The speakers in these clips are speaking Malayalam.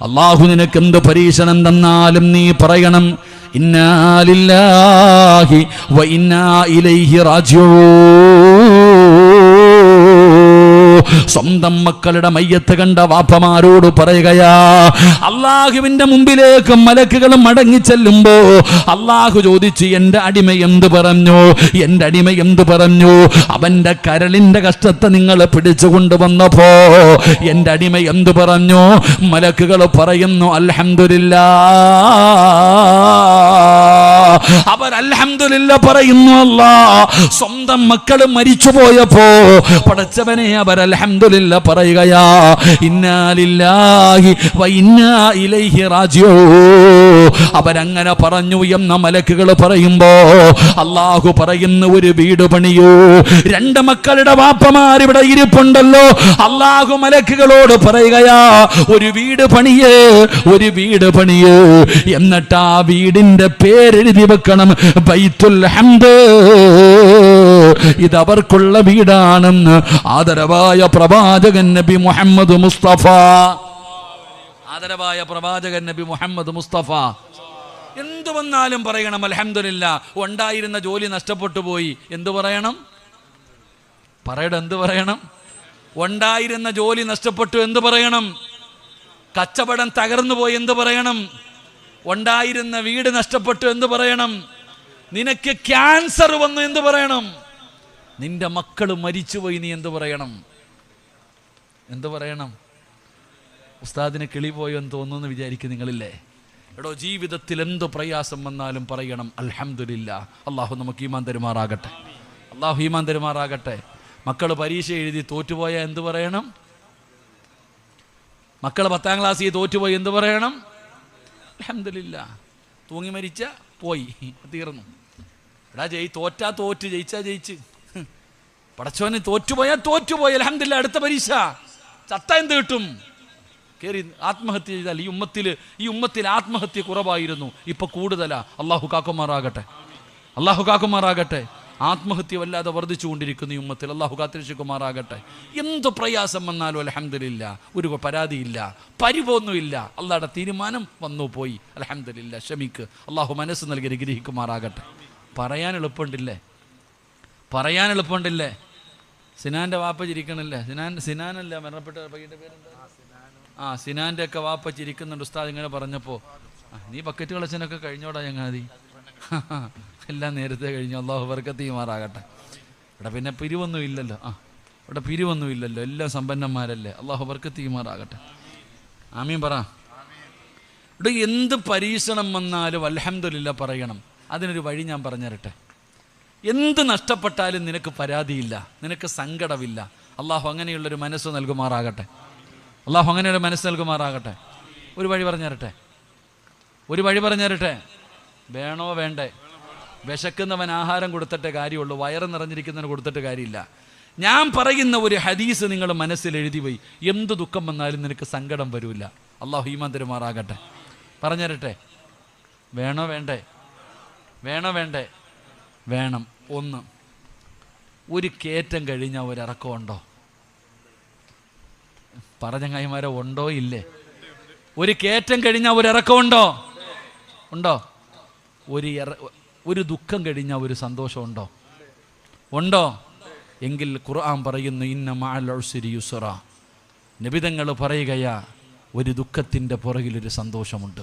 അള്ളാഹു നിനക്ക് എന്ത് പരീക്ഷണം തന്നാലും നീ പറയണം ഇന്നാലില്ലാഹി വ ഇന്നാ ഇലൈഹി റാജിഊൻ. സ്വന്തം മക്കളുടെ മയ്യത്ത് കണ്ട വാപ്പമാരോട് പറയുകയാ അള്ളാഹുവിന്റെ മുമ്പിലേക്ക് മലക്കുകൾ മടങ്ങി ചെല്ലുമ്പോ അള്ളാഹു ചോദിച്ചു എന്റെ അടിമ എന്ത് പറഞ്ഞു? എന്റെ അടിമ എന്ത് പറഞ്ഞു? അവന്റെ കരളിന്റെ കഷ്ടത്തെ നിങ്ങൾ പിടിച്ചു കൊണ്ടുവന്നപ്പോ എന്റെ അടിമ എന്ത് പറഞ്ഞു? മലക്കുകൾ പറയുന്നു അലഹമില്ല അവർ അലഹമില്ല പറയുന്നു അല്ല സ്വന്തം മക്കൾ മരിച്ചു പോയപ്പോ പടച്ചവനെ അവർ അൽഹംദുലില്ല പറയുകയാ ഇന്നാലില്ലാഹി വ ഇന്നാ ഇലൈഹി റാജിഊ. അവരങ്ങനെ പറഞ്ഞു എന്ന മലക്കുകൾ പറയുമ്പോ അള്ളാഹു പറയുന്ന ഒരു വീട് പണിയൂ. രണ്ട് മക്കളുടെ വാപ്പമാർ ഇവിടെ ഇരിപ്പുണ്ടല്ലോ. അള്ളാഹു മലക്കുകളോട് പറയുകയാ ഒരു വീട് പണിയേ ഒരു വീട് പണിയേ. എന്നിട്ട് ആ വീടിന്റെ പേരെഴുതി വെക്കണം ബൈത്തുൽ ഹംദ്. ഇത് അവർക്കുള്ള വീടാണെന്ന് ആദരവായ പ്രവാചകൻ നബി മുഹമ്മദ് മുസ്തഫ. ആദരവായ പ്രവാചകൻ നബി മുഹമ്മദ് മുസ്തഫ. എന്തു വന്നാലും പറയണം അലഹമില്ല ഉണ്ടായിരുന്ന ജോലി നഷ്ടപ്പെട്ടു പോയി. എന്തു പറയണം? പറയട എന്ത് പറയണം? ഉണ്ടായിരുന്ന ജോലി നഷ്ടപ്പെട്ടു എന്ത് പറയണം? കച്ചവടം തകർന്നു പോയി എന്ത് പറയണം? ഉണ്ടായിരുന്ന വീട് നഷ്ടപ്പെട്ടു എന്ത് പറയണം? നിനക്ക് ക്യാൻസർ വന്നു എന്ത് പറയണം? നിന്റെ മക്കൾ മരിച്ചുപോയി നീ എന്ത് പറയണം? എന്ത് പറയണം? ഉസ്താദിന് കിളി പോയോ എന്ന് തോന്നുന്നു വിചാരിക്കും നിങ്ങളില്ലേ? എടോ ജീവിതത്തിൽ എന്ത് പ്രയാസം വന്നാലും പറയണം അലഹമില്ല അള്ളാഹു നമുക്ക് ഈമാൻ തരുമാറാകട്ടെ. അള്ളാഹു ഈമാൻ തരുമാറാകട്ടെ. മക്കൾ പരീക്ഷ എഴുതി തോറ്റുപോയ എന്ത് പറയണം? മക്കൾ പത്താം ക്ലാസ്സിൽ തോറ്റുപോയി എന്ത് പറയണം? അലഹമില്ല തൂങ്ങി മരിച്ച പോയി തീർന്നു. എടാ ജയി തോറ്റാ തോറ്റ് ജയിച്ചാ ജയിച്ച്. പടച്ചോനെ തോറ്റുപോയാ തോറ്റുപോയി അലഹമില്ല അടുത്ത പരീക്ഷ. ചത്ത എന്ത് കിട്ടും? കയറി ആത്മഹത്യ ചെയ്താൽ ഈ ഉമ്മത്തിൽ ഈ ഉമ്മത്തിൽ ആത്മഹത്യ കുറവായിരുന്നു. ഇപ്പൊ കൂടുതലാ. അള്ളാഹു കാക്കുമാറാകട്ടെ. അള്ളാഹു കാക്കുമാറാകട്ടെ. ആത്മഹത്യ വല്ലാതെ വർദ്ധിച്ചുകൊണ്ടിരിക്കുന്നു ഈ ഉമ്മത്തിൽ. അള്ളാഹു കാത്തിരക്ഷിക്കുമാറാകട്ടെ. എന്ത് പ്രയാസം വന്നാലും അലഹമില്ല ഒരു പരാതിയില്ല. പരിവൊന്നുമില്ല അള്ളാഹുടെ തീരുമാനം വന്നു പോയി. അലഹമില്ല ക്ഷമിക്ക്. അള്ളാഹു മനസ്സ് നൽകി അനുഗ്രഹിക്കുമാറാകട്ടെ. പറയാൻ എളുപ്പമുണ്ടില്ലേ? പറയാൻ എളുപ്പമുണ്ടില്ലേ? സിനാന്റെ വാപ്പ ചിരിക്കണില്ലേ? സിനാൻ സിനാനല്ല മരണപ്പെട്ട പയ്യന്റെ പേരെന്താ? ആ സിനാന്റെ ഒക്കെ വാപ്പ ചിരിക്കുന്നുണ്ട് ഉസ്താദ് ഇങ്ങനെ പറഞ്ഞപ്പോ. "ആ, നീ ബക്കറ്റ് കളച്ചനൊക്കെ കഴിഞ്ഞോടാ ചങ്ങാതി? എല്ലാം നേരത്തെ കഴിഞ്ഞു. അള്ളാഹു വർക്കത്തീമാറാകട്ടെ ഇവിടെ പിന്നെ പിരിവൊന്നും ഇല്ലല്ലോ. ആ ഇവിടെ പിരിവൊന്നും ഇല്ലല്ലോ. എല്ലാം സമ്പന്നന്മാരല്ലേ? അള്ളാഹു വർക്കത്തീമാറാകട്ടെ ആമീൻ പറ. ഇവിടെ എന്ത് പരീക്ഷണം വന്നാലും അലഹമില്ല പറയണം. അതിനൊരു വഴി ഞാൻ പറഞ്ഞുതരട്ടെ. എന്ത് നഷ്ടപ്പെട്ടാലും നിനക്ക് പരാതിയില്ല നിനക്ക് സങ്കടമില്ല. അള്ളാഹു അങ്ങനെയുള്ളൊരു മനസ്സ് നൽകുമാറാകട്ടെ. അള്ളാഹു അങ്ങനെയുള്ള മനസ്സ് നൽകുമാറാകട്ടെ. ഒരു വഴി പറഞ്ഞുതരട്ടെ. ഒരു വഴി പറഞ്ഞുതരട്ടെ. വേണോ വേണ്ടേ? വിശക്കുന്നവൻ ആഹാരം കൊടുത്തിട്ടേ കാര്യമുള്ളൂ വയറ് നിറഞ്ഞിരിക്കുന്നവന് കൊടുത്തിട്ട് കാര്യമില്ല. ഞാൻ പറയുന്ന ഒരു ഹദീസ് നിങ്ങൾ മനസ്സിൽ എഴുതി പോയി എന്ത് ദുഃഖം വന്നാലും നിനക്ക് സങ്കടം വരില്ല അള്ളാഹു ഹീമാൻ തരുമാറാകട്ടെ. പറഞ്ഞുതരട്ടെ. വേണോ വേണ്ടേ? വേണോ വേണ്ടേ? വേണം. ഒന്ന് ഒരു കയറ്റം കഴിഞ്ഞാൽ ഒരിറക്കം ഉണ്ടോ പറഞ്ഞ കൈമാരോ ഉണ്ടോ? ഇല്ലേ. ഒരു കയറ്റം കഴിഞ്ഞാൽ ഒരിറക്കം ഉണ്ടോ? ഉണ്ടോ ഒരു ഒരു ദുഃഖം കഴിഞ്ഞാൽ ഒരു സന്തോഷം ഉണ്ടോ? ഉണ്ടോ എങ്കിൽ ഖുർആൻ പറയുന്നു ഇന്ന മാലി യുസറ. നിബിതങ്ങൾ പറയുകയാ ഒരു ദുഃഖത്തിന്റെ പുറകിലൊരു സന്തോഷമുണ്ട്.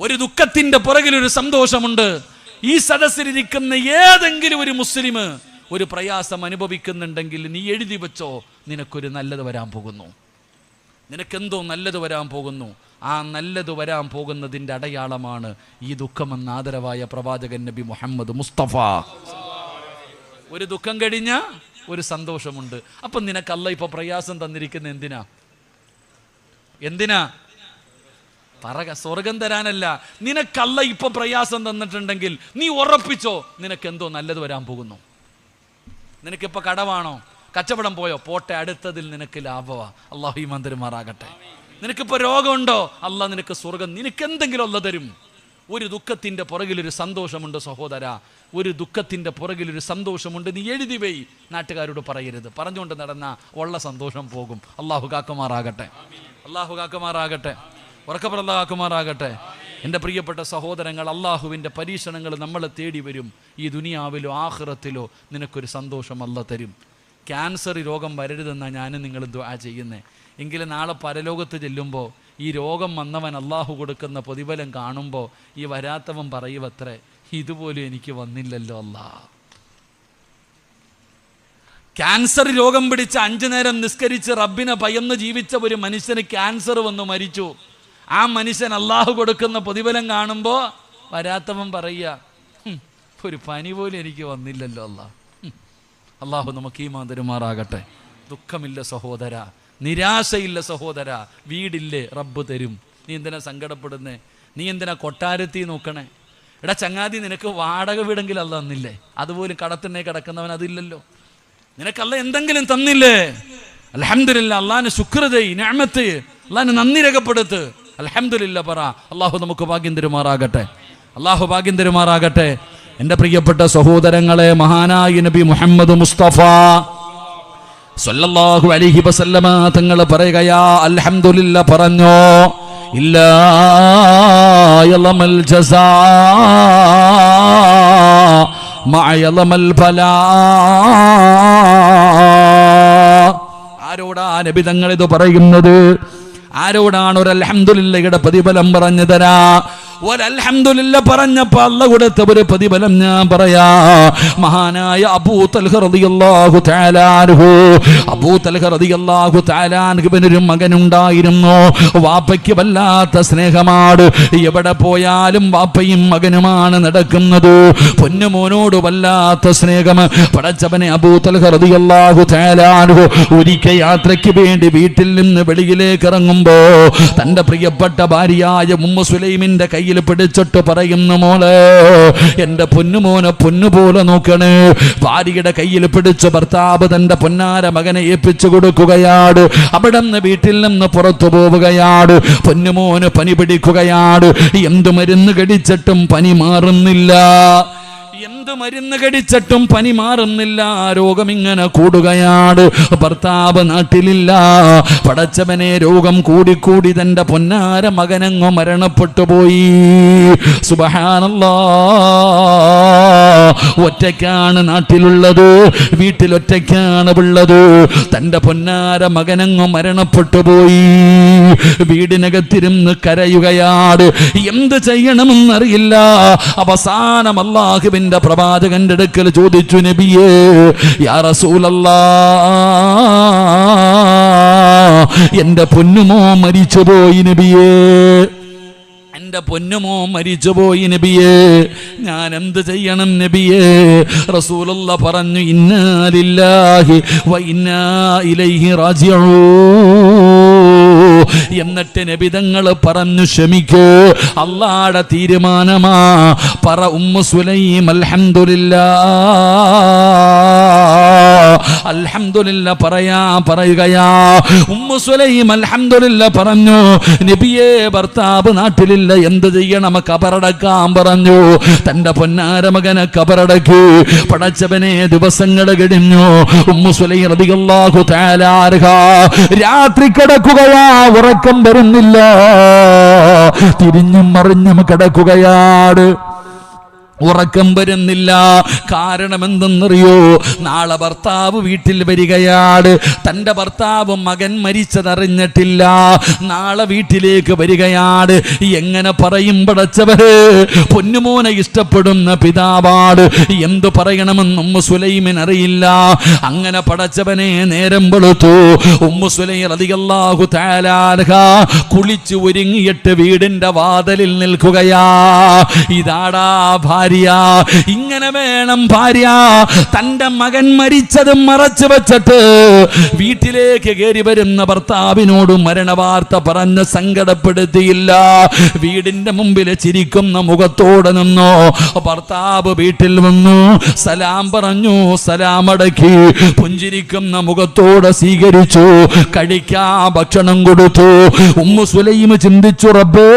ഒരു ദുഃഖത്തിന്റെ പുറകിലൊരു സന്തോഷമുണ്ട്. ഈ സദസ്സിലിരിക്കുന്ന ഏതെങ്കിലും ഒരു മുസ്ലിം ഒരു പ്രയാസം അനുഭവിക്കുന്നുണ്ടെങ്കിൽ നീ എഴുതി വെച്ചോ നിനക്കൊരു നല്ലത് വരാൻ പോകുന്നു. നിനക്കെന്തോ നല്ലത് വരാൻ പോകുന്നു. ആ നല്ലത് വരാൻ പോകുന്നതിന്റെ അടയാളമാണ് ഈ ദുഃഖമെന്ന ആദരവായ പ്രവാചകൻ നബി മുഹമ്മദ് മുസ്തഫ. ഒരു ദുഃഖം കഴിഞ്ഞ ഒരു സന്തോഷമുണ്ട്. അപ്പം നിനക്കല്ല ഇപ്പം പ്രയാസം തന്നിരിക്കുന്ന എന്തിനാ? എന്തിനാ? പറക സ്വർഗം തരാനല്ല നിനക്കല്ല ഇപ്പൊ പ്രയാസം തന്നിട്ടുണ്ടെങ്കിൽ നീ ഉറപ്പിച്ചോ നിനക്ക് എന്തോ നല്ലത് വരാൻ പോകുന്നു. നിനക്കിപ്പൊ കടവാണോ കച്ചവടം പോയോ? പോട്ടെ അടുത്തതിൽ നിനക്ക് ലാഭമാ അള്ളാഹു ഈ മന്ദിരമാറാകട്ടെ നിനക്കിപ്പോ രോഗമുണ്ടോ? അല്ല നിനക്ക് സ്വർഗം നിനക്ക് എന്തെങ്കിലും ഉള്ള തരും. ഒരു ദുഃഖത്തിന്റെ പുറകിലൊരു സന്തോഷമുണ്ട് സഹോദര. ഒരു ദുഃഖത്തിന്റെ പുറകിലൊരു സന്തോഷമുണ്ട്. നീ എഴുതി വൈ നാട്ടുകാരോട് പറയരുത്. പറഞ്ഞുകൊണ്ട് നടന്ന ഉള്ള സന്തോഷം പോകും. അള്ളാഹു കാക്കുമാറാകട്ടെ. അള്ളാഹു കാക്കുമാറാകട്ടെ. ഉറക്കപ്പുറല്ല കാക്കുമാറാകട്ടെ എന്റെ പ്രിയപ്പെട്ട സഹോദരങ്ങൾ അള്ളാഹുവിന്റെ പരീക്ഷണങ്ങൾ നമ്മളെ തേടി വരും. ഈ ദുനിയാവിലോ ആഹ്റത്തിലോ നിനക്കൊരു സന്തോഷം അല്ല തരും. ക്യാൻസർ രോഗം വരരുതെന്നാണ് ഞാനും നിങ്ങൾ ദ്വാ ചെയ്യുന്നത് എങ്കിലും നാളെ പരലോകത്ത് ചെല്ലുമ്പോൾ ഈ രോഗം വന്നവൻ അള്ളാഹു കൊടുക്കുന്ന പ്രതിഫലം കാണുമ്പോൾ ഈ വരാത്തവൻ പറയുവത്രേ ഇതുപോലും എനിക്ക് വന്നില്ലല്ലോ അല്ലാ. ക്യാൻസർ രോഗം പിടിച്ച് അഞ്ചു നേരം നിസ്കരിച്ച് റബ്ബിനെ ഭയന്ന് ജീവിച്ച ഒരു മനുഷ്യന് ക്യാൻസർ വന്നു മരിച്ചു. ആ മനുഷ്യൻ അള്ളാഹു കൊടുക്കുന്ന പ്രതിഫലം കാണുമ്പോൾ വരാത്തവൻ പറയുക ഒരു പനി പോലും എനിക്ക് വന്നില്ലല്ലോ അല്ല. അള്ളാഹു നമുക്ക് ഈ മാതിരിമാറാകട്ടെ ദുഃഖമില്ല സഹോദര നിരാശയില്ല സഹോദര. വീടില്ലേ റബ്ബ് തരും. നീ എന്തിനാ സങ്കടപ്പെടുന്നേ? നീ എന്തിനാ കൊട്ടാരത്തി നോക്കണേ? എടാ ചങ്ങാതി നിനക്ക് വാടക വീടെങ്കിലും അല്ല തന്നില്ലേ? അതുപോലും കടത്തിനെ കിടക്കുന്നവൻ അതില്ലല്ലോ. നിനക്കല്ല എന്തെങ്കിലും തന്നില്ലേ? അലഹമില്ല അള്ളാഹിന് ശുക്രതയി ഞാമത്ത് അള്ളാഹിന് നന്ദി രേഖപ്പെടുത്ത്. അലഹമില്ല പറ. അള്ളാഹു നമുക്ക് ഭാഗ്യം തരുമാറാകട്ടെ. അള്ളാഹു ഭാഗ്യം തരുമാറാകട്ടെ. എന്റെ പ്രിയപ്പെട്ട സഹോദരങ്ങളെ മഹാനായി നബി മുഹമ്മദ് മുസ്തഫ സല്ലല്ലാഹു അലൈഹി വസല്ലമ തങ്ങൾ പറയുകയാ അൽഹംദുലില്ല പറഞ്ഞോ ഇല്ല ജസാ ആരോടാ നബി തങ്ങൾ ഇത് പറയുന്നത്? ആരോടാണ് ഒരു അലഹമുല്ലയുടെ പ്രതിഫലം പറഞ്ഞു തരാ? ഒരൽഹംദുലില്ല പറഞ്ഞപ്പോ അല്ല കൊടുത്ത ഒരു പ്രതിഫലം ഞാൻ പറയാ. മഹാനായ അബൂ തൽഹ തആല അബൂ തൽഹ അൻഹുവിനൊരു മകനുണ്ടായിരുന്നു. വാപ്പയ്ക്ക് വല്ലാത്ത സ്നേഹമാണ്. എവിടെ പോയാലും വാപ്പയും മകനുമാണ് നടക്കുന്നത്. പൊന്നുമോനോട് വല്ലാത്ത സ്നേഹം. പടച്ചവനെ അബൂ തൽഹ അൻഹു ഒരിക്കൽ യാത്രയ്ക്ക് വേണ്ടി വീട്ടിൽ നിന്ന് വെളിയിലേക്ക് ഇറങ്ങുമ്പോ തന്റെ പ്രിയപ്പെട്ട ഭാര്യയായ ഉമ്മ സുലൈമിന്റെ കയ്യിൽ പിടിച്ചിട്ട് പറയുന്നു മോളെ എന്റെ പൊന്നുമോനെ പൊന്നുപോലെ നോക്കണേ. ഭാര്യയുടെ കയ്യിൽ പിടിച്ച് ഭർത്താവ് തന്റെ പൊന്നാര മകനെ ഏൽപ്പിച്ചു കൊടുക്കുകയാണ്. അവിടെ നിന്ന് വീട്ടിൽ നിന്ന് പുറത്തു പോവുകയാണ്. പൊന്നുമോന് പനി പിടിക്കുകയാണ്. എന്തു മരുന്ന് കടിച്ചിട്ടും പനി മാറുന്നില്ല. എന്ത് മരുന്ന് കടിച്ചിട്ടും പനി മാറുന്നില്ല. രോഗം ഇങ്ങനെ കൂടുകയാണ് ഭർത്താവ് നാട്ടിലില്ല. പടച്ചവനെ രോഗം കൂടിക്കൂടി തന്റെ പൊന്നാര മകനങ്ങോ മരണപ്പെട്ടു പോയി. സുബഹാനല്ലാ. ഒറ്റയ്ക്കാണ് നാട്ടിലുള്ളത് വീട്ടിൽ ഒറ്റയ്ക്കാണ് ഉള്ളത് തന്റെ പൊന്നാര മകനങ്ങ് മരണപ്പെട്ടു പോയി. വീടിനകത്തിരുന്ന് കരയുകയാണ് എന്ത് ചെയ്യണമെന്നറിയില്ല. അവസാനം അള്ളാഹുവിന്റെ പ്രവാചകന്റെ അടുക്കൽ ചോദിച്ചു നബിയേ യാ എന്റെ പൊന്നുമോ മരിച്ചുപോയി നബിയേ? എന്റെ പൊന്നുമോ മരിച്ചുപോയി നബിയേ? ഞാൻ എന്ത് ചെയ്യണം നബിയേ? റസൂലുള്ള പറഞ്ഞു ഇന്നാലില്ലാഹി ഇന്നാ ഇലൈഹി റാജിഊ. എന്നിട്ട് നബിതങ്ങൾ പറഞ്ഞു ക്ഷമിക്കൂ അള്ളാടെ തീരുമാനമാ. പറ ഉമ്മു സുലൈം അൽഹംദുലില്ലാ അൽഹംദുലില്ല പറയാ പറയുകയാ. ഉമ്മു സുലൈം അൽഹംദുലില്ല പറഞ്ഞു. നബിയെ ഭർത്താവ് നാട്ടിലില്ല. എന്ത് ചെയ്യണം? കബറടക്കാൻ പറഞ്ഞു. തന്റെ പൊന്നാര മകനെ കബറടക്കി. പടച്ചവനെ ദിവസങ്ങൾ കഴിഞ്ഞു. ഉമ്മു സുലൈം റളിയല്ലാഹു തആല അൻഹ. രാത്രി കിടക്കുകയാ ഉറക്കം വരുന്നില്ല. തിരിഞ്ഞും മറിഞ്ഞും കിടക്കുകയാണ്. ഉറക്കം വരുന്നില്ല. കാരണം എന്തെന്നറിയോ നാളെ ഭർത്താവ് വീട്ടിൽ വരികയാണ്. തന്റെ ഭർത്താവ് മകൻ മരിച്ചതറിഞ്ഞിട്ടില്ല. നാളെ വീട്ടിലേക്ക് വരികയാണ്. എങ്ങനെ പറയും പടച്ചവര്? പൊന്നുമോനെ ഇഷ്ടപ്പെടുന്ന പിതാവാട് എന്തു പറയണമെന്ന് ഉമ്മ സുലൈമിൻ അറിയില്ല. അങ്ങനെ പടച്ചവനെ നേരം വെളുത്തു. ഉമ്മ സുലൈ റളിയല്ലാഹു തആല അൻഹ കുളിച്ചു ഒരുങ്ങിയിട്ട് വീടിന്റെ വാതലിൽ നിൽക്കുകയാ. ഇതാടാ ഭാര്യ. ഇങ്ങനെ വേണം ഭാര്യ. തന്റെ മകൻ മരിച്ചത് മറച്ചു വെച്ചിട്ട് വീട്ടിലേക്ക് കയറി വരുന്ന ഭർത്താവിനോട് മരണവാർത്ത പറഞ്ഞ് സങ്കടപ്പെടുത്തിയില്ല. വീടിന്റെ മുമ്പിൽ ചിരിക്കുന്ന മുഖത്തോടെ നിന്നു. ഭർത്താവ് വീട്ടിൽ വന്നു. സലാം പറഞ്ഞു. സലാം അടക്കി പുഞ്ചിരിക്കുന്ന മുഖത്തോടെ സ്വീകരിച്ചു. കഴിക്കാ ഭക്ഷണം കൊടുത്തു. ഉമ്മു സുലൈമ ചിന്തിച്ചു റബ്ബേ.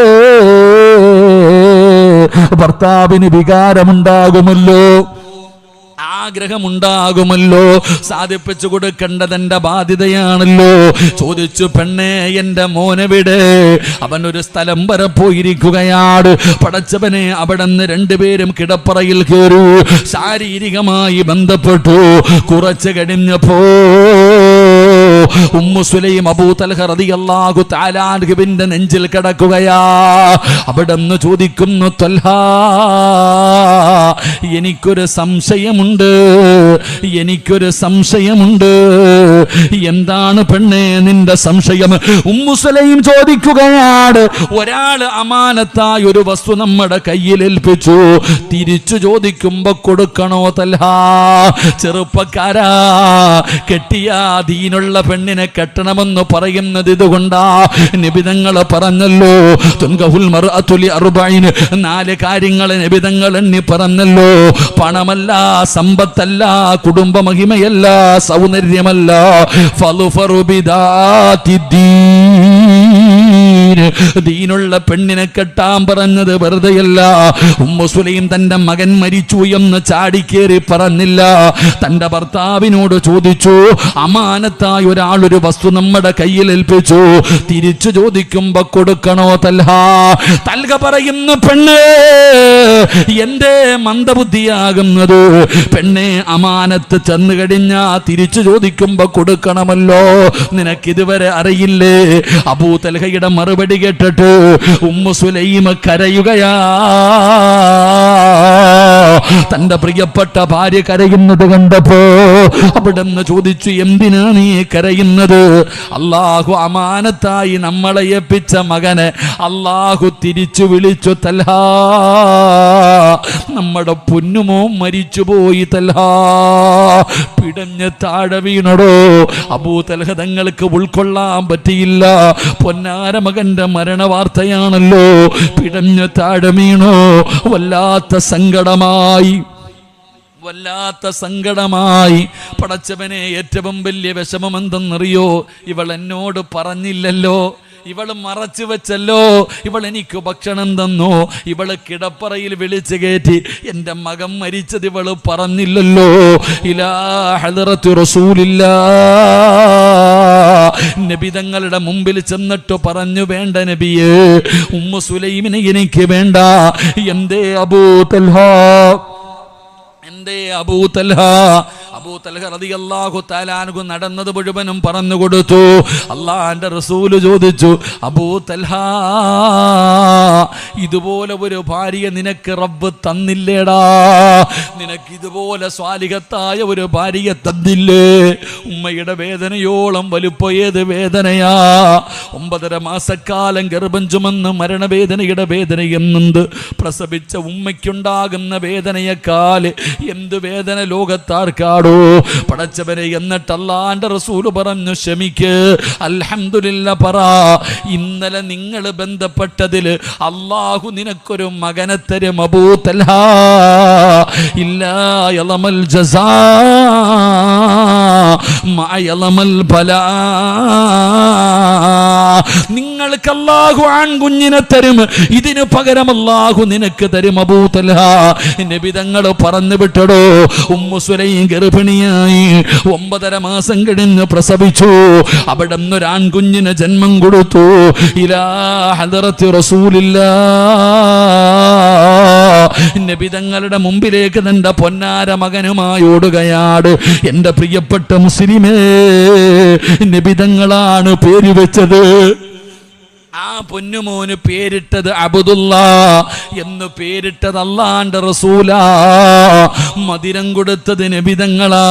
ഭർത്താവിന് വികാരമുണ്ടാകുമല്ലോ. ആഗ്രഹമുണ്ടാകുമല്ലോ. സാധിപ്പിച്ചു കൊടുക്കേണ്ടത് എന്റെ ബാധ്യതയാണല്ലോ. ചോദിച്ചു പെണ്ണേ എന്റെ മോനെവിടെ അവൻ ഒരു സ്ഥലം വരെ പോയിരിക്കുകയാണ്. പടച്ചവനെ അവിടെ നിന്ന് രണ്ടുപേരും കിടപ്പറയിൽ കയറി ശാരീരികമായി ബന്ധപ്പെട്ടു. കുറച്ച് കഴിഞ്ഞപ്പോ ഉമ്മു സുലൈം അബൂ തൽഹ റളിയല്ലാഹു തആല നെഞ്ചിൽ കിടക്കുകയാ. അവിടെ ചോദിക്കുന്നു തൽഹ എനിക്കൊരു സംശയമുണ്ട് എനിക്കൊരു സംശയമുണ്ട്. എന്താണ് പെണ്ണേ നിന്റെ സംശയം? ഉമ്മു സുലൈം ചോദിക്കുകയാണ്. ഒരാൾ അമാനത്തായി ഒരു വസ്തു നമ്മുടെ കയ്യിൽ ഏൽപ്പിച്ചു. തിരിച്ചു ചോദിക്കുമ്പോ കൊടുക്കണോ തൽഹ ചെറുപ്പക്കാരാ കെട്ടിയ ദീനുള്ള പെണ്ണിനെ കെട്ടണമെന്ന് പറയുന്നത് ഇതുകൊണ്ടാ. നിബിതങ്ങൾ പറഞ്ഞല്ലോ അറുബൈൻ നാല് കാര്യങ്ങൾ നിബിതങ്ങൾ എണ്ണി പറഞ്ഞല്ലോ. പണമല്ല സമ്പത്തല്ല കുടുംബ മഹിമയല്ല സൗന്ദര്യമല്ല ഫലുഫറുബിദാ. ദീനുള്ള പെണ്ണിനെ കെട്ടാൻ പറഞ്ഞത് വെറുതെയല്ല. ഉമ്മു സുലൈം തന്റെ മകൻ മരിച്ചു എന്ന് ചാടിക്കേറി പറഞ്ഞില്ല. തന്റെ ഭർത്താവിനോട് ചോദിച്ചു അമാനത്തായ ഒരാൾ ഒരു വസ്തു നമ്മുടെ കയ്യിൽ ഏൽപ്പിച്ചു. തിരിച്ചു ചോദിക്കുമ്പോ കൊടുക്കണോ തൽഹ? തൽഹ പറയുന്നു പെണ്ണ് എന്റെ മന്ദബുദ്ധിയാകുന്നത് പെണ്ണെ അമാനത്ത് ചെന്ന് കഴിഞ്ഞാ തിരിച്ചു ചോദിക്കുമ്പോ കൊടുക്കണമല്ലോ. നിനക്കിതുവരെ അറിയില്ലേ? അബൂ തൽഹയുടെ മറുപടി കേട്ടിട്ട് ഉമ്മു സുലൈമ കരയുകയാ. തന്റെ പ്രിയപ്പെട്ട ഭാര്യ കരയുന്നത് കണ്ടപ്പോ അവിടെന്ന് ചോദിച്ചു എന്തിനാ നീ കരയുന്നത്? അള്ളാഹു അമാനത്തായി നമ്മളെ ഏൽപ്പിച്ച മകനെ അള്ളാഹു തിരിച്ചു വിളിച്ചു തല്ലാ നമ്മുടെ പൊന്നുമോ മരിച്ചുപോയി തല്ലാ പിടഞ്ഞ് താഴെ വീണടോ. അബൂ തൽഹ തങ്ങൾക്ക് ഉൾക്കൊള്ളാൻ പറ്റിയില്ല. പൊന്നാര മകന്റെ മരണ വാർത്തയാണല്ലോ പിടഞ്ഞ് താഴെ വീണോ? വല്ലാത്ത സങ്കടമായി വല്ലാത്ത സങ്കടമായി. പടച്ചവനെ ഏറ്റവും വലിയ വിഷമം എന്തെന്നറിയോ ഇവൾ എന്നോട് പറഞ്ഞില്ലല്ലോ. ഇവൾ മറച്ചു വെച്ചല്ലോ. ഇവൾ എനിക്ക് ഭക്ഷണം തന്നു. ഇവൾ കിടപ്പറയിൽ വിളിച്ചു കയറ്റി എന്റെ മകൻ മരിച്ചത് ഇവൾ പറഞ്ഞില്ലല്ലോ. ഇലാ ഹലറത്തു റസൂലില്ലാ. നബി തങ്ങളുടെ മുമ്പിൽ ചെന്നിട്ട് പറഞ്ഞു വേണ്ട നബിയേ ഉമ്മ സുലൈമിനെ എനിക്ക് വേണ്ട. എന്തേ അബൂ തൽഹ? എന്തേ അബൂ തൽഹ? അബൂ തൽഹ റളിയല്ലാഹു തആലാനു നടന്നത് മുഴുവനും പറഞ്ഞു കൊടുത്തു. അള്ളാന്റെ റസൂൽ ചോദിച്ചു അബൂ തൽഹ ഇതുപോലെ ഒരു ഭാര്യ നിനക്ക് റബ്ബ് തന്നില്ലേടാ? നിനക്ക് ഇതുപോലെ സ്വാലികത്തായ ഒരു ഭാര്യ തന്നില്ലേ? ഉമ്മയുടെ വേദനയോളം വലുപ്പോയത് ഏത് വേദനയാ? ഒമ്പതര മാസക്കാലം ഗർഭം ചുമന്ന് മരണവേദനയുടെ വേദന എന്നുണ്ട്. പ്രസവിച്ച ഉമ്മയ്ക്കുണ്ടാകുന്ന വേദനയെക്കാൽ എന്ത് വേദന ലോകത്താർക്കാടോ? പടച്ചവനെ എന്നിട്ടല്ലാന്റെ റസൂൽ പറഞ്ഞു ക്ഷമിക്ക്. അൽഹമില്ല പറ. ഇന്നലെ നിങ്ങൾ ബന്ധപ്പെട്ടതിൽ അള്ളാഹു നിനക്കൊരു മകനെ തരും അബൂത്തല്ല ഇല്ല ജസാ മഅ യളമൽ ബലാ. നിങ്ങൾക്ക് അള്ളാഹു ആൺകുഞ്ഞിനെ തരും. ഇതിന് പകരം അള്ളാഹു നിനക്ക് തരും അബൂത്തല നബിതങ്ങൾ പറഞ്ഞു വിട്ടടോ. ഉമ്മു സുലൈം ഗർഭിണിയായി ഒമ്പതര മാസം കഴിഞ്ഞ് പ്രസവിച്ചു. അവിടെ ഒരു ജന്മം കൊടുത്തു. ഇലാ ഹദറത്ത് റസൂലില്ല നബിതങ്ങളുടെ മുമ്പിലേക്ക് തന്റെ പൊന്നാര മകനുമായി ഓടുകയാണ് എന്റെ പ്രിയപ്പെട്ട മുസ്ലിമേ നബിതങ്ങളാണ് പേര് വെച്ചത്. ആ പൊന്നുമോന് പേരിട്ടത് അബുദുല്ല എന്ന് പേരിട്ടത് അല്ലാണ്ട് റസൂല. മതിരം കൊടുത്തത് നബിതങ്ങളാ.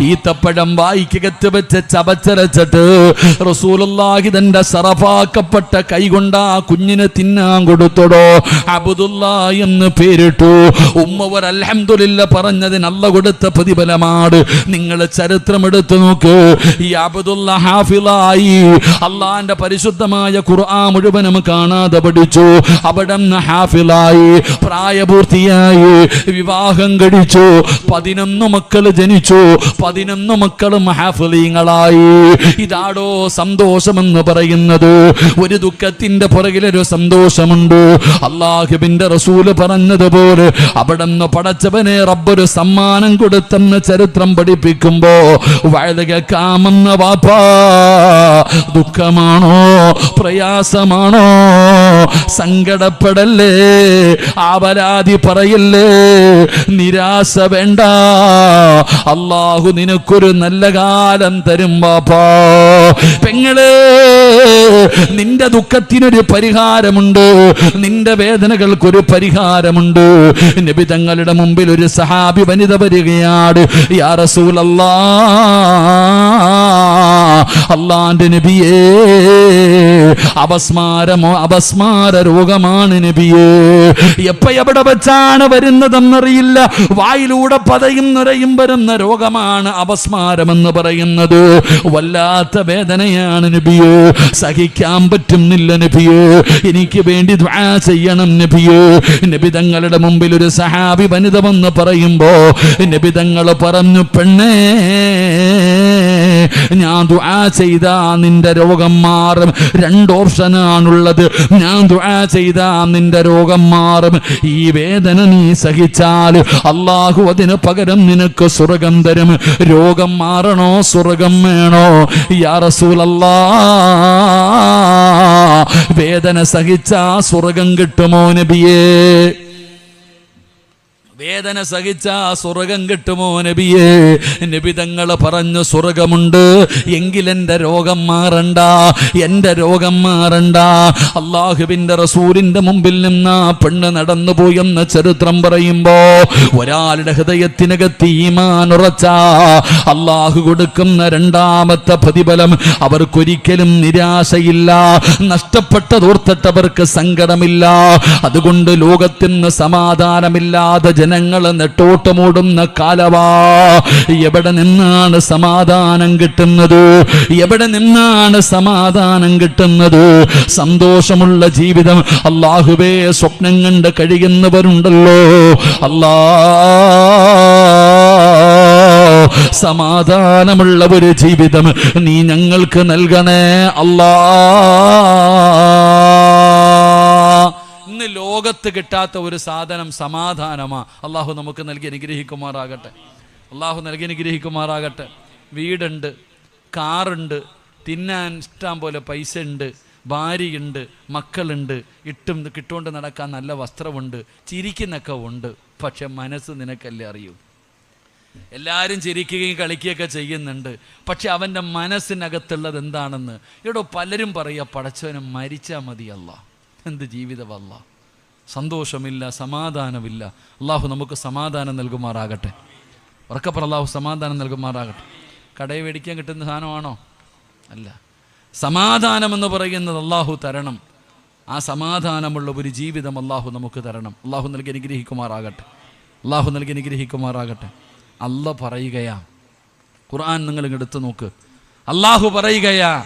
ഈത്തപ്പഴം വായിക്കകത്ത് വെച്ച് ചവച്ചരച്ചിട്ട് റസൂലുള്ളാഹി തന്റെ സറഫാക്കപ്പെട്ട കൈകൊണ്ട് ആ കുഞ്ഞിനെ തിന്നാൻ കൊടുത്തടോ. അബുദുല്ല എന്ന് പേരിട്ടു. ഉമ്മവർ അൽഹംദുലില്ല പറഞ്ഞതിന് അല്ല കൊടുത്ത പ്രതിഫലമാണ്. നിങ്ങൾ ചരിത്രം എടുത്തു നോക്ക്. ഈ അബുദുല്ല ഹാഫിലായി അള്ളാന്റെ പരിശുദ്ധമായ ഖുർആൻ മുഴുവനും കാണാതെ പഠിച്ചു. അവിടെ ഹാഫിലായി പ്രായപൂർത്തിയായി വിവാഹം കഴിച്ചു. പതിനൊന്ന് മക്കൾ ജനിച്ചു. പതിനൊന്ന് മക്കൾ ഹാഫിലീങ്ങളായി ഇതാടോ സന്തോഷമെന്ന് പറയുന്നത്? ഒരു ദുഃഖത്തിന്റെ പുറകിലൊരു സന്തോഷമുണ്ട്. അള്ളാഹുബിന്റെ റസൂൽ പറഞ്ഞതുപോലെ അവിടെ നിന്ന് പടച്ചവനെ റബ്ബൊരു സമ്മാനം കൊടുത്തെന്ന് ചരിത്രം പഠിപ്പിക്കുമ്പോ വഴുക കാമെന്ന വാപ്പാ ദുഃഖമാണോ? പ്രയാസമാണോ? സങ്കടപ്പെടല്ലേ? ആപരാധി പറയല്ലേ? നിരാശ വേണ്ട. അള്ളാഹു നിനക്കൊരു നല്ല കാലം തരും ബാപ്പാ. പെങ്ങളെ നിന്റെ ദുഃഖത്തിനൊരു പരിഹാരമുണ്ട്. നിന്റെ വേദനകൾക്കൊരു പരിഹാരമുണ്ട്. നബി തങ്ങളുടെ മുമ്പിൽ ഒരു സഹാബി വനിത വരികയാണ്. യാ അള്ളാന്റെ നബിയേ അപസ്മാരമോ അപസ്മാര രോഗമാണ് നബിയേ. എപ്പ എവിടെ വെച്ചാണ് വരുന്നതെന്നറിയില്ല. വായിലൂടെ പതയും നിറയും വരുന്ന രോഗമാണ് അപസ്മാരമെന്ന് പറയുന്നത്. വല്ലാത്ത വേദനയാണ് നബിയേ. സഹിക്കാൻ പറ്റുന്നില്ല നബിയേ. എനിക്ക് വേണ്ടി ചെയ്യണം നബിയേ. നബിതങ്ങളുടെ മുമ്പിൽ ഒരു സഹാബി വനിത വന്ന് പറയുമ്പോ നബിതങ്ങൾ പറഞ്ഞു പെണ്ണേ ഞാൻ ദുആ ചെയ്താ നിന്റെ രോഗം മാറും. രണ്ട് ഓപ്ഷനാണുള്ളത് ഞാൻ ദുആ ചെയ്താ നിന്റെ രോഗം മാറും. ഈ വേദന നീ സഹിച്ചാൽ അള്ളാഹു അതിന് പകരം നിനക്ക് സ്വർഗം തരും. രോഗം മാറണോ? സ്വർഗം വേണോ? യാ റസൂലല്ലാ വേദന സഹിച്ചാ സ്വർഗം കിട്ടുമോ നബിയേ? വേദന സഹിച്ച സ്വർഗം കിട്ടുമോ നബിയെ? നബി തങ്ങൾ പറഞ്ഞു സ്വർഗമുണ്ട്. എങ്കിൽ എന്റെ രോഗം മാറണ്ട. എന്റെ രോഗം മാറണ്ട. അള്ളാഹുവിന്റെ റസൂലിന്റെ മുമ്പിൽ നിന്ന് ആ പെണ്ണ് നടന്നു പോയെന്ന് ചരിത്രം പറയുമ്പോൾ ഒരാളുടെ ഹൃദയത്തിനകത്ത് ഈമാൻ ഉറച്ച അള്ളാഹു കൊടുക്കുന്ന രണ്ടാമത്തെ പ്രതിഫലം അവർക്കൊരിക്കലും നിരാശയില്ല. നഷ്ടപ്പെട്ട തോർത്തിട്ടവർക്ക് സങ്കടമില്ല. അതുകൊണ്ട് ലോകത്തിന് സമാധാനമില്ലാതെ ജനങ്ങൾ നെട്ടോട്ടമോടുന്ന കാലവാ. എവിടെ നിന്നാണ് സമാധാനം കിട്ടുന്നത്? എവിടെ നിന്നാണ് സമാധാനം കിട്ടുന്നത്? സന്തോഷമുള്ള ജീവിതം അള്ളാഹുവേ സ്വപ്നം കണ്ട് കഴിയുന്നവരുണ്ടല്ലോ. അല്ലാ സമാധാനമുള്ള ഒരു ജീവിതം നീ ഞങ്ങൾക്ക് നൽകണേ. അല്ലാ. ഇന്ന് ലോകത്ത് കിട്ടാത്ത ഒരു സാധനം സമാധാനമാ. അള്ളാഹു നമുക്ക് നൽകി അനുഗ്രഹിക്കുമാറാകട്ടെ. അള്ളാഹു നൽകി അനുഗ്രഹിക്കുമാറാകട്ടെ. വീടുണ്ട് കാറുണ്ട് തിന്നാൻ ഇഷ്ടം പോലെ പൈസ ഉണ്ട് ഭാര്യയുണ്ട് മക്കളുണ്ട് ഇട്ടും കിട്ടുകൊണ്ട് നടക്കാൻ നല്ല വസ്ത്രമുണ്ട് ചിരിക്കുന്നൊക്കെ ഉണ്ട്. പക്ഷെ മനസ്സ് നിനക്കല്ലേ അറിയൂ? എല്ലാവരും ചിരിക്കുകയും കളിക്കുകയൊക്കെ ചെയ്യുന്നുണ്ട്. പക്ഷെ അവന്റെ മനസ്സിനകത്തുള്ളത് എന്താണെന്ന്? ഇവിടെ പലരും പറയുക പടച്ചവനും മരിച്ചാൽ മതിയല്ല എന്ത് ജീവിതമല്ല. സന്തോഷമില്ല സമാധാനമില്ല. അള്ളാഹു നമുക്ക് സമാധാനം നൽകുമാറാകട്ടെ. ഉറക്കപ്പുറം അള്ളാഹു സമാധാനം നൽകുമാറാകട്ടെ. കടയിൽ മേടിക്കാൻ കിട്ടുന്ന സാധനമാണോ? അല്ല. സമാധാനമെന്ന് പറയുന്നത് അള്ളാഹു തരണം. ആ സമാധാനമുള്ള ഒരു ജീവിതം അള്ളാഹു നമുക്ക് തരണം. അള്ളാഹു നൽകി അനുഗ്രഹിക്കുമാറാകട്ടെ. അള്ളാഹു നൽകി അനുഗ്രഹിക്കുമാറാകട്ടെ. അല്ല പറയുകയാ. ഖുർആൻ നിങ്ങൾ എടുത്തു നോക്ക്. അള്ളാഹു പറയുകയാ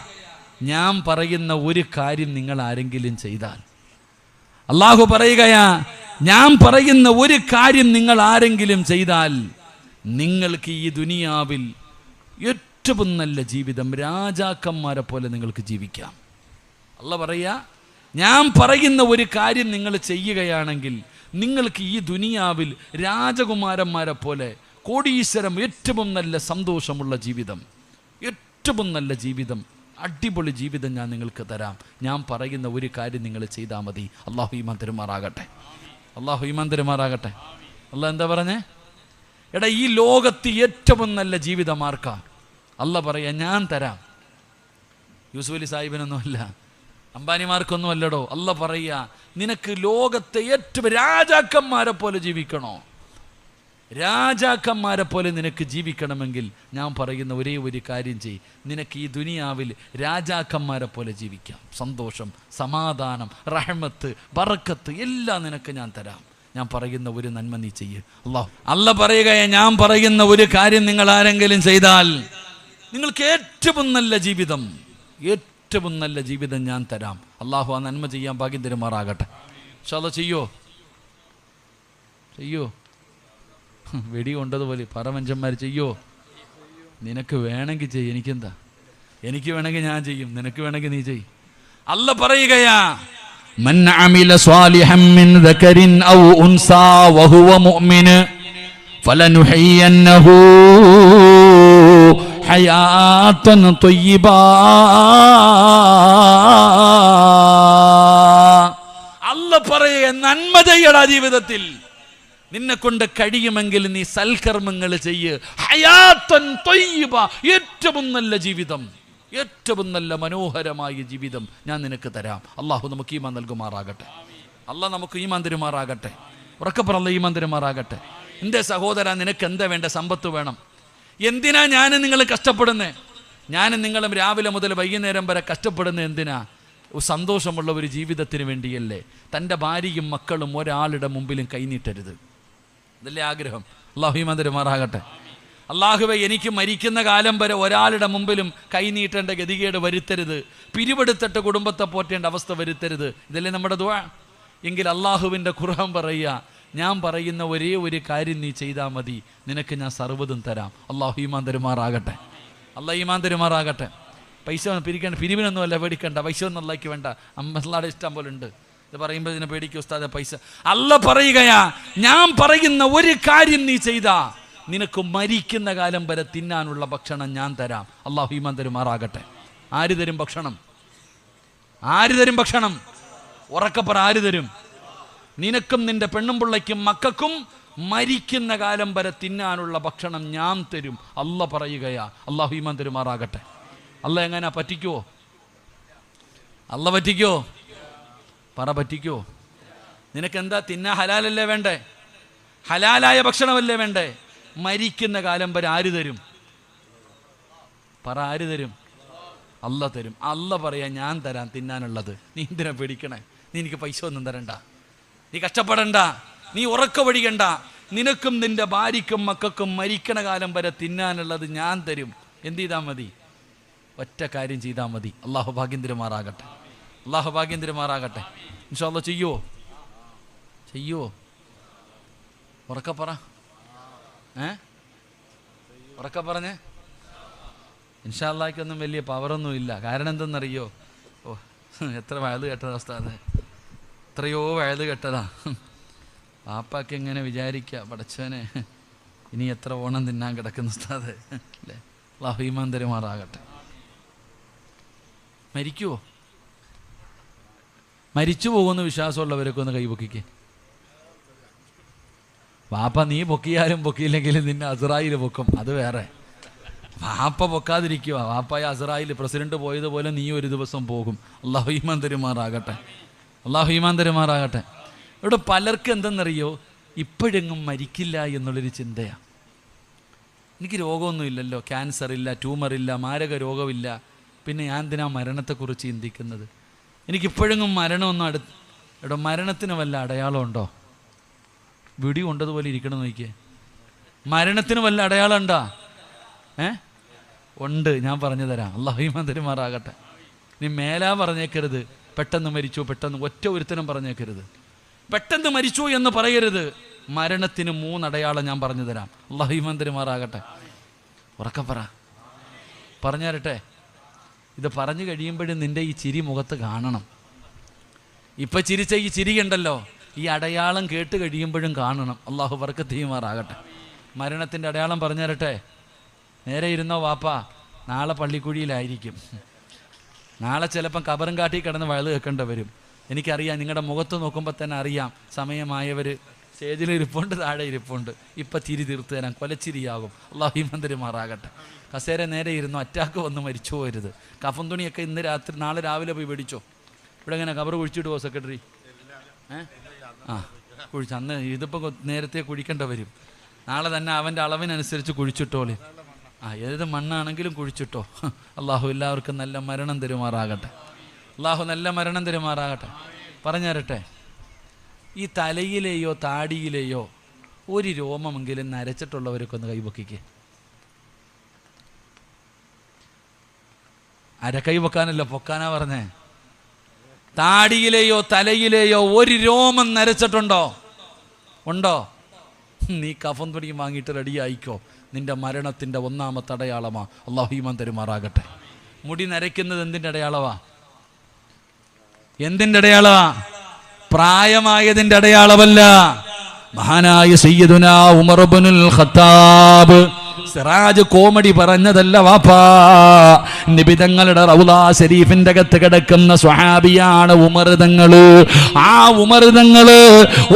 ഞാൻ പറയുന്ന ഒരു കാര്യം നിങ്ങൾ ആരെങ്കിലും ചെയ്താൽ. അള്ളാഹു പറയുകയാ ഞാൻ പറയുന്ന ഒരു കാര്യം നിങ്ങൾ ആരെങ്കിലും ചെയ്താൽ നിങ്ങൾക്ക് ഈ ദുനിയാവിൽ ഏറ്റവും നല്ല ജീവിതം രാജാക്കന്മാരെ പോലെ നിങ്ങൾക്ക് ജീവിക്കാം. അല്ല പറയുക ഞാൻ പറയുന്ന ഒരു കാര്യം നിങ്ങൾ ചെയ്യുകയാണെങ്കിൽ നിങ്ങൾക്ക് ഈ ദുനിയാവിൽ രാജകുമാരന്മാരെ പോലെ കോടീശ്വരം ഏറ്റവും നല്ല സന്തോഷമുള്ള ജീവിതം ഏറ്റവും നല്ല ജീവിതം അടിപൊളി ജീവിതം ഞാൻ നിങ്ങൾക്ക് തരാം. ഞാൻ പറയുന്ന ഒരു കാര്യം നിങ്ങൾ ചെയ്താൽ മതി. അള്ളാഹു ഈമാൻ തരുമാറാകട്ടെ. അള്ളാഹു ഈമാൻ തരുമാറാകട്ടെ. അല്ല എന്താ പറഞ്ഞേ? എടാ ഈ ലോകത്ത് ഏറ്റവും നല്ല ജീവിതമാർക്ക അല്ല പറയാ ഞാൻ തരാം. യൂസുഫ് അലി സാഹിബിനൊന്നുമല്ല. അംബാനിമാർക്കൊന്നും അല്ലടോ അല്ല പറയുക നിനക്ക് ലോകത്തെ ഏറ്റവും രാജാക്കന്മാരെ പോലെ ജീവിക്കണോ? രാജാക്കന്മാരെ പോലെ നിനക്ക് ജീവിക്കണമെങ്കിൽ ഞാൻ പറയുന്ന ഒരേ ഒരു കാര്യം ചെയ് നിനക്ക് ഈ ദുനിയാവിൽ രാജാക്കന്മാരെ പോലെ ജീവിക്കാം. സന്തോഷം സമാധാനം റഹ്മത്ത് ബറക്കത്ത് എല്ലാം നിനക്ക് ഞാൻ തരാം. ഞാൻ പറയുന്ന ഒരു നന്മ നീ ചെയ്യ്. അള്ളാഹു അല്ല പറയുകയെ ഞാൻ പറയുന്ന ഒരു കാര്യം നിങ്ങൾ ആരെങ്കിലും ചെയ്താൽ നിങ്ങൾക്ക് ഏറ്റവും നല്ല ജീവിതം ഏറ്റവും നല്ല ജീവിതം ഞാൻ തരാം. അള്ളാഹു ആ നന്മ ചെയ്യാൻ ഭാഗ്യം തരുമാറാകട്ടെ. പക്ഷെ അത് ചെയ്യോ? ചെയ്യോ? വെടി കൊണ്ടതുപോലെ പറ മനുഷ്യന്മാർ ചെയ്യോ നിനക്ക് വേണമെങ്കിൽ ചെയ്യും എനിക്കെന്താ എനിക്ക് വേണമെങ്കിൽ ഞാൻ ചെയ്യും നിനക്ക് വേണമെങ്കിൽ നീ ചെയ്യും അല്ല പറയുകയാ من عمل صالحا من ذكر أو أنثى وهو مؤمن فلنحيينه حياة طيبة അല്ല പറയുക നന്മ ചെയ്യടാ ജീവിതത്തിൽ നിന്നെ കൊണ്ട് കഴിയുമെങ്കിൽ നീ സൽക്കർമ്മങ്ങൾ ചെയ്യ്. ഹയാത്തൻ തൊയ്യബ ഏറ്റവും നല്ല ജീവിതം. ഏറ്റവും നല്ല മനോഹരമായ ജീവിതം ഞാൻ നിനക്ക് തരാം. അള്ളാഹു നമുക്ക് ഈമാൻ നൽകുമാറാകട്ടെ. അള്ളാഹ് നമുക്ക് ഈമാൻ തരുമാറാകട്ടെ. ഉറക്കപ്പറല്ല ഈമാൻ തരുമാറാകട്ടെ. എന്റെ സഹോദര നിനക്ക് എന്താ വേണ്ട? സമ്പത്ത് വേണം. എന്തിനാ ഞാൻ നിങ്ങൾ കഷ്ടപ്പെടുന്നേ? ഞാൻ നിങ്ങളും രാവിലെ മുതൽ വൈകുന്നേരം വരെ കഷ്ടപ്പെടുന്ന എന്തിനാ? സന്തോഷമുള്ള ഒരു ജീവിതത്തിന് വേണ്ടിയല്ലേ. തന്റെ ഭാര്യയും മക്കളും ഒരാളുടെ മുമ്പിലും കൈനീട്ടരുത് ഇതല്ലേ ആഗ്രഹം? അള്ളാഹുമാൻ തരുമാറാകട്ടെ അള്ളാഹുവെ എനിക്ക് മരിക്കുന്ന കാലം വരെ ഒരാളുടെ മുമ്പിലും കൈനീട്ടേണ്ട ഗതികേട് വരുത്തരുത്. പിരിവെടുത്തിട്ട് കുടുംബത്തെ പോറ്റേണ്ട അവസ്ഥ വരുത്തരുത്. ഇതല്ലേ നമ്മുടെ ദുവാ എങ്കിൽ അള്ളാഹുവിന്റെ ഖുർആൻ പറയുക ഞാൻ പറയുന്ന ഒരേ ഒരു കാര്യം നീ ചെയ്താൽ മതി. നിനക്ക് ഞാൻ സർവതും തരാം. അള്ളാഹു ഈമാൻ തരുമാറാകട്ടെ അള്ളാഹ് ഈമാൻ തരുമാറാകട്ടെ പൈസ പിരിക്കേണ്ട പിരിവിനൊന്നുമല്ല പേടിക്കണ്ട പൈസ ഒന്നും അള്ളാഹിക്ക് വേണ്ട. അമ്മയുടെ ഇഷ്ടം പോലെ ഉണ്ട്. ഇത് പറയുമ്പോൾ ഇതിനെ പേടിക്കും ഉസ്താദ പൈസ. അല്ല പറയുകയാ ഞാൻ പറയുന്ന ഒരു കാര്യം നീ ചെയ്താ. നിനക്ക് മരിക്കുന്ന കാലം വരെ തിന്നാനുള്ള ഭക്ഷണം ഞാൻ തരാം. അള്ളാഹു ഈമാൻ തരുമാറാകട്ടെ. ആര് തരും ഭക്ഷണം? ആര് തരും ഭക്ഷണം? ഉറക്കപ്പറ ആര് തരും? നിനക്കും നിന്റെ പെണ്ണും പിള്ളയ്ക്കും മക്കൾക്കും മരിക്കുന്ന കാലം വരെ തിന്നാനുള്ള ഭക്ഷണം ഞാൻ തരും. അല്ല പറയുകയാ അള്ളാഹു ഈമാൻ തരുമാറാകട്ടെ. അല്ല എങ്ങനെ പറ്റിക്കുവോ അല്ല പറ്റിക്കോ? പറ പറ്റിക്കോ? നിനക്ക് എന്താ തിന്നാ ഹലാലല്ലേ വേണ്ടേ? ഹലാലായ ഭക്ഷണമല്ലേ വേണ്ടേ? മരിക്കുന്ന കാലം വരെ ആര് തരും? പറ ആര് തരും? അല്ല തരും. അല്ല പറയാ ഞാൻ തരാം തിന്നാനുള്ളത്. നീ എന്തിനാ പേടിക്കണേ? നീ എനിക്ക് പൈസ ഒന്നും തരണ്ട. നീ കഷ്ടപ്പെടണ്ട. നീ ഉറക്ക വഴിയണ്ട നിനക്കും നിന്റെ ഭാര്യയ്ക്കും മക്കൾക്കും മരിക്കണ കാലം വരെ തിന്നാനുള്ളത് ഞാൻ തരും. എന്ത് ചെയ്താൽ മതി? ഒറ്റ കാര്യം ചെയ്താൽ മതി. അള്ളാഹു ഭാഗ്യം തിരുമാറാകട്ടെ അള്ളാഹു ഭാഗ്യം തിരുമാറാകട്ടെ ഇൻഷാല്ല ചെയ്യുവോ ചെയ്യുവോ ഉറക്ക പറ. ഏ? ഉറക്ക പറഞ്ഞേ. ഇൻഷാല്ലാക്കൊന്നും വലിയ പവറൊന്നും ഇല്ല കാരണം എന്തെന്നറിയോ? ഓ എത്ര വയത് കേട്ടതാ ഉസ്താദ്. എത്രയോ വയത് കെട്ടതാ. പാപ്പാക്ക് എങ്ങനെ വിചാരിക്കുക പടച്ചവനെ ഇനി എത്ര ഓണം തിന്നാൻ കിടക്കുന്ന ഉസ്താദ്. അല്ലേ? അള്ളാഹുമാൻ തരുമാറാകട്ടെ. മരിച്ചു പോകുന്ന വിശ്വാസമുള്ളവരൊക്കെ ഒന്ന് കൈപൊക്കിക്കേ. വാപ്പ നീ പൊക്കിയാലും പൊക്കിയില്ലെങ്കിലും നിന്നെ അസറായിൽ പൊക്കും. അത് വേറെ. വാപ്പ പൊക്കാതിരിക്കുക വാപ്പായ അസറായിൽ പ്രസിഡന്റ് പോയതുപോലെ നീ ഒരു ദിവസം പോകും. അള്ളാഹു ഈമാൻ തരുമാറാകട്ടെ. അള്ളാഹു ഈമാൻ ഇവിടെ പലർക്കും എന്തെന്നറിയോ? ഇപ്പോഴെങ്ങും മരിക്കില്ല എന്നുള്ളൊരു ചിന്തയാണ് എനിക്ക് രോഗമൊന്നുമില്ലല്ലോ ട്യൂമർ ഇല്ല മാരക രോഗമില്ല. പിന്നെ ഞാൻ എന്തിനാ മരണത്തെക്കുറിച്ച് ചിന്തിക്കുന്നത്? എനിക്കിപ്പോഴെങ്ങും മരണമൊന്നും അടു എടോ മരണത്തിന് വല്ല അടയാളമുണ്ടോ? വിടി കൊണ്ടതുപോലെ ഇരിക്കണം നോക്കിയേ. മരണത്തിന് വല്ല അടയാളം ഉണ്ടോ ഏ? ഉണ്ട് ഞാൻ പറഞ്ഞു തരാം. അള്ളാഹിമാൻ തരുമാറാകട്ടെ. നീ മേലാ പറഞ്ഞേക്കരുത്. പെട്ടെന്ന് മരിച്ചു പെട്ടെന്ന് ഒറ്റ ഒരുത്തനും പറഞ്ഞേക്കരുത്. പെട്ടെന്ന് മരിച്ചു എന്ന് പറയരുത്. മരണത്തിന് മൂന്നടയാളം ഞാൻ പറഞ്ഞു തരാം. അള്ളാഹിമാൻ തരുമാറാകട്ടെ. ഉറക്കെ പറ. പറഞ്ഞു തരട്ടെ ഇത് പറഞ്ഞു കഴിയുമ്പോഴും നിന്റെ ഈ ചിരി മുഖത്ത് കാണണം. ഇപ്പം ചിരിച്ച ഈ ചിരിയുണ്ടല്ലോ ഈ അടയാളം കേട്ട് കഴിയുമ്പോഴും കാണണം. അള്ളാഹു വർക്ക് തീമാറാകട്ടെ മരണത്തിന്റെ അടയാളം പറഞ്ഞു തരട്ടെ നേരെ ഇരുന്നോ വാപ്പാ? നാളെ പള്ളിക്കുഴിയിലായിരിക്കും. നാളെ ചിലപ്പം കബറും കാട്ടി കിടന്ന് വയത് കേൾക്കേണ്ടി വരും. എനിക്കറിയാം നിങ്ങളുടെ മുഖത്ത് നോക്കുമ്പോൾ തന്നെ അറിയാം. സമയമായവർ സ്റ്റേജിൽ ഇരിപ്പുണ്ട് താഴെ ഇരിപ്പുണ്ട്. ഇപ്പം ചിരി തീർത്ത് തരാം കൊലച്ചിരിയാകും അള്ളാഹിമന്തിരിമാറാകട്ടെ കസേര നേരെ ഇരുന്നു അറ്റാക്ക് വന്ന് മരിച്ചു പോരുത്. കഫൻ തുണിയൊക്കെ ഇന്ന് രാത്രി നാളെ രാവിലെ പോയി മേടിച്ചോ ഇവിടെ എങ്ങനെ കബർ കുഴിച്ചിടുവോ സെക്രട്ടറി? ഏ? ആ കുഴിച്ച്. അന്ന് ഇതിപ്പോൾ നേരത്തെ കുഴിക്കേണ്ട വരും. നാളെ തന്നെ അവന്റെ അളവിനനുസരിച്ച് കുഴിച്ചിട്ടോളി. ആ ഏത് മണ്ണാണെങ്കിലും കുഴിച്ചിട്ടോ? അള്ളാഹു എല്ലാവർക്കും നല്ല മരണം തരുമാറാകട്ടെ. അള്ളാഹു നല്ല മരണം തരുമാറാകട്ടെ. പറഞ്ഞു തരട്ടെ ഈ തലയിലെയോ താടിയിലെയോ ഒരു രോമമെങ്കിലും നരച്ചിട്ടുള്ളവരൊക്കെ ഒന്ന് കൈപൊക്കിക്കേ അരക്കൈ വെക്കാനല്ല പൊക്കാനാ പറഞ്ഞേ. താടിയിലെയോ തലയിലെയോ ഒരു രോമം നരച്ചിട്ടുണ്ടോ? ഉണ്ടോ? നീ കഫം തുണി വാങ്ങിയിട്ട് റെഡിയായിക്കോ. നിന്റെ മരണത്തിന്റെ ഒന്നാമത്തെ അടയാളമാ. അള്ളാഹുമാൻ തരുമാറാകട്ടെ. മുടി നരയ്ക്കുന്നത് എന്തിന്റെ അടയാളവാ എന്തിന്റെ അടയാളവാ പ്രായമായതിന്റെ അടയാളമല്ല. മഹാനായ സയ്യദുന Umar Ibnul Khattab Siraj comedy പറഞ്ഞതല്ല വാപ്പാ. നിബിതങ്ങളുടെ റൗലാ ഷരീഫിന്റെ അകത്ത് കിടക്കുന്ന സ്വഹാബിയാണ് ഉമർതങ്ങൾ ആ ഉമർതങ്ങൾ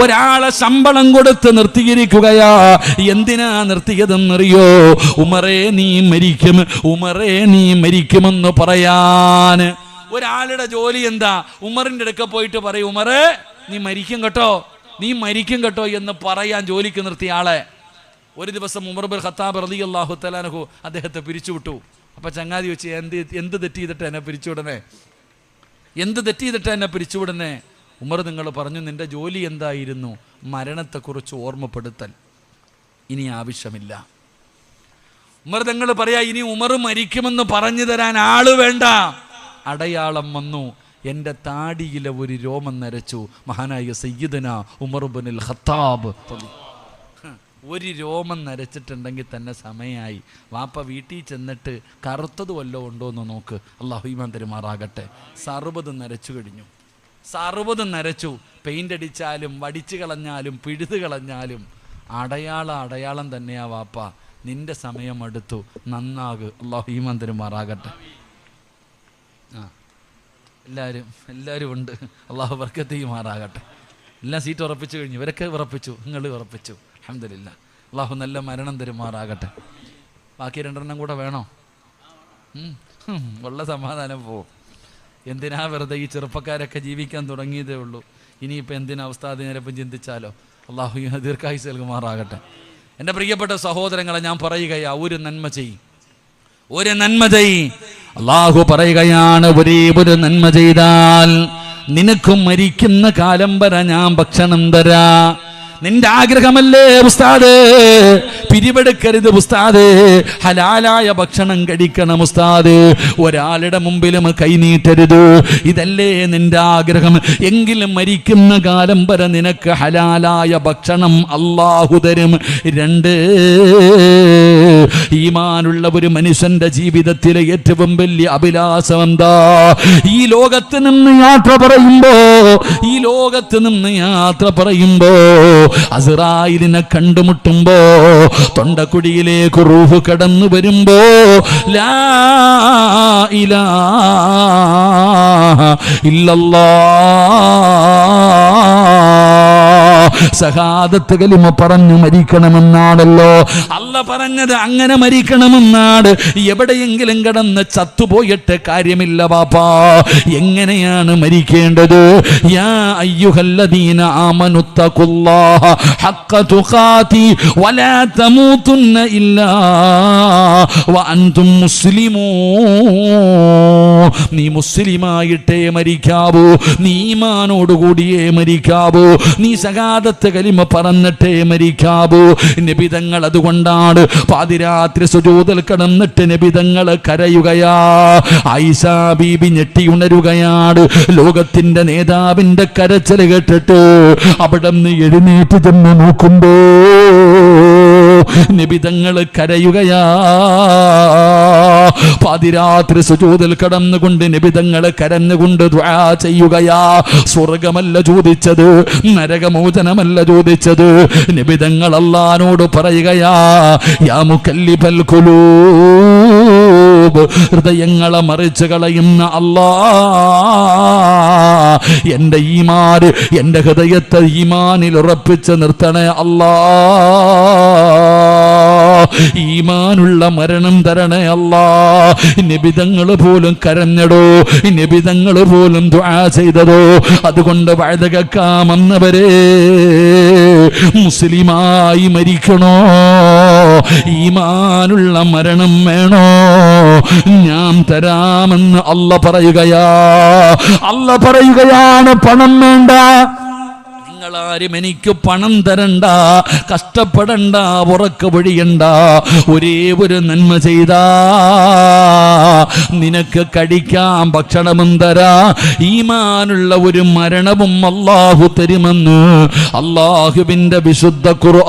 ഒരാളെ ശമ്പളം കൊടുത്ത് നിർത്തിയിരിക്കുകയാ. എന്തിനാ നിർത്തിയതെന്നറിയോ? ഉമറേ നീ മരിക്കും ഉമറേ നീ മരിക്കുമെന്ന് പറയാൻ. ഒരാളുടെ ജോലി എന്താ? ഉമറിന്റെ അടുക്ക പോയിട്ട് പറയും ഉമറേ നീ മരിക്കും കേട്ടോ നീ മരിക്കും കേട്ടോ എന്ന് പറയാൻ ജോലിക്ക് നിർത്തിയ ആളെ. ഒരു ദിവസം ഉമർ ബിൻ ഖത്താബ് റലി അള്ളാഹു തലാനഹു അദ്ദേഹത്തെ പിരിച്ചുവിട്ടു. അപ്പൊ ചങ്ങാതി വെച്ച് എന്ത് എന്ത് തെറ്റ് ചെയ്തിട്ട് എന്നെ പിരിച്ചുവിടണേ എന്ത് തെറ്റ് ചെയ്തിട്ട് എന്നെ പിരിച്ചുവിടണേ ഉമർ നിങ്ങൾ പറഞ്ഞു നിന്റെ ജോലി എന്തായിരുന്നു? മരണത്തെക്കുറിച്ച് ഓർമ്മപ്പെടുത്തൽ. ഇനി ആവശ്യമില്ല. ഉമർ നിങ്ങൾ പറയാ ഇനി ഉമർ മരിക്കുമെന്ന് പറഞ്ഞു തരാൻ ആൾ വേണ്ട. അടയാളം വന്നു. എന്റെ താടിയിലെ ഒരു രോമം നരച്ചു. മഹാനായ സയ്യിദന ഉമർബുനിൽ ബിനുൽ ഖത്താബ്. ഒരു രോമം നരച്ചിട്ടുണ്ടെങ്കിൽ തന്നെ സമയമായി. വാപ്പ വീട്ടിൽ ചെന്നിട്ട് കറുത്തത് വല്ലതും ഉണ്ടോ എന്ന് നോക്ക്. അള്ളാഹുമാൻ തെരുമാറാകട്ടെ. സർവത് നരച്ചു കഴിഞ്ഞു. സർവത് നരച്ചു. പെയിന്റ് അടിച്ചാലും വടിച്ചു കളഞ്ഞാലും പിഴുതു കളഞ്ഞാലും. അടയാള അടയാളം തന്നെയാ വാപ്പ. നിന്റെ സമയം അടുത്തു. നന്നാകു. അള്ളാഹുമാൻ തരുമാറാകട്ടെ. ആ. എല്ലാവരും എല്ലാവരും ഉണ്ട്. അള്ളാഹു വർക്കത്തേക്ക് മാറാകട്ടെ എല്ലാം സീറ്റ് ഉറപ്പിച്ചു കഴിഞ്ഞു. ഇവരൊക്കെ ഉറപ്പിച്ചു. നിങ്ങൾ ഉറപ്പിച്ചു. അഹമ്മദില്ല അള്ളാഹു നല്ല മരണം തരുമാറാകട്ടെ. ബാക്കി രണ്ടെണ്ണം കൂടെ വേണോ? ഉള്ള സമാധാനം പോവും. എന്തിനാ വെറുതെ ഈ ചെറുപ്പക്കാരൊക്കെ ജീവിക്കാൻ തുടങ്ങിയതേ ഉള്ളൂ? ഇനിയിപ്പോൾ എന്തിനാ അവസ്ഥ അതിനിപ്പം ചിന്തിച്ചാലോ? അള്ളാഹു ദീർഘായുസ് നൽകുമാറാകട്ടെ. എന്റെ പ്രിയപ്പെട്ട സഹോദരങ്ങളെ ഞാൻ പറയുകയാ ഒരു നന്മ ചെയ്യും. ഒരു നന്മ ചെയ് അള്ളാഹു പറയുകയാണ് ഒരേ ഒരു നന്മ ചെയ്താൽ നിനക്കും മരിക്കുന്ന കാലം വരെ ഞാൻ ഭക്ഷണം തരാ. നിന്റെ ആഗ്രഹമല്ലേ ഉസ്താദ്? പിരിവെടുക്കരുത് ഉസ്താദേ. ഹലാലായ ഭക്ഷണം കഴിക്കണം ഉസ്താദ്. ഒരാളുടെ മുമ്പിലും കൈനീട്ടരുത് ഇതല്ലേ നിന്റെ ആഗ്രഹം? എങ്കിലും മരിക്കുന്ന കാലം വരെ നിനക്ക് ഹലാലായ ഭക്ഷണം അള്ളാഹു തരും. രണ്ട് ഈമാനുള്ള ഒരു മനുഷ്യന്റെ ജീവിതത്തിലെ ഏറ്റവും വലിയ അഭിലാഷം എന്താ? ഈ ലോകത്ത് നിന്ന് യാത്ര പറയുമ്പോ ഈ ലോകത്ത് നിന്ന് യാത്ര പറയുമ്പോ അസറായിലിനെ കണ്ടുമുട്ടുമ്പോ തൊണ്ടക്കുടിയിലേക്ക് റൂഹ് കടന്നു വരുമ്പോ ലാ ഇലാഹ ഇല്ലല്ലാഹ് സഹാദത്ത് കലിമ പറഞ്ഞു മരിക്കണമെന്നാണല്ലോ. അല്ല പറഞ്ഞത് അങ്ങനെ മരിക്കണമെന്നാണ്. എവിടെയെങ്കിലും കിടന്ന് ചത്തുപോയിട്ട് കാര്യമില്ല ബാപ്പാ. എങ്ങനെയാണ് മരിക്കേണ്ടത്? യാ അയ്യുഹല്ലദീന ആമനുത്തഖുല്ലാഹ ഹഖ തുഖാതി വലാ തമൂതുന്ന ഇല്ലാ. നീ മുസ്ലിമായിട്ടേ മരിക്കാവൂ. നീ ഈമാനോടുകൂടിയേ മരിക്കാവൂ. നീ സകാദത്ത് കലിമ പറഞ്ഞിട്ടേ മരിക്കാവൂ. നിബിതങ്ങൾ അതുകൊണ്ടാണ് പാതിരാത്രി സുജൂതൽ കിടന്നിട്ട് നിബിതങ്ങൾ കരയുകയാ. ഐസ ബീബി ഞെട്ടി ഉണരുകയാണ്. ലോകത്തിന്റെ നേതാവിന്റെ കരച്ചൽ കേട്ടിട്ട് അവിടെ നിന്ന് എഴുന്നേറ്റ് ചെന്ന് നോക്കുമ്പോ നിബിതങ്ങൾ കരയുകയാ. പാതിരാത്രി സുജൂതിൽ കടന്നുകൊണ്ട് നിബിതങ്ങൾ കരഞ്ഞുകൊണ്ട് ചെയ്യുകയാ. സ്വർഗമല്ല ചോദിച്ചത് നരകമോചനമല്ല ചോദിച്ചത്. നിബിതങ്ങൾ അല്ലാനോട് പറയുകയാ യാ മുക്കല്ലിബൽ ഖുലൂബ് ഹൃദയങ്ങളെ മറിച്ച് കളയുന്ന അല്ലാ. എന്റെ ഈമാര് എന്റെ ഹൃദയത്തെ ഈമാനിൽ ഉറപ്പിച്ച് നിർത്തണേ അല്ലാ. ഈമാനുള്ള മരണം തരണേ അല്ലാ. നിബിതങ്ങൾ പോലും കരഞ്ഞടോ നിബിതങ്ങൾ പോലും ദുആ ചെയ്തതോ. അതുകൊണ്ട് വഴുതകക്കാമെന്നവരെ മുസ്ലിമായി മരിക്കണോ? ഈമാനുള്ള മരണം വേണോ? ഞാൻ തരാമെന്ന് അല്ല പറയുകയാ. അല്ല പറയുകയാണ് പണം വേണ്ട. നിങ്ങളാരും എനിക്ക് പണം തരണ്ട. കഷ്ടപ്പെടണ്ട ഉറക്ക പൊഴിയണ്ട ഒരേ ഒരു നന്മ ചെയ്താ. നിനക്ക് കഴിക്കാം ഭക്ഷണവും തരാ. ഈമാനുള്ള ഒരു മരണവും അള്ളാഹു തരുമെന്ന് അള്ളാഹുവിന്റെ വിശുദ്ധ ഖുർആൻ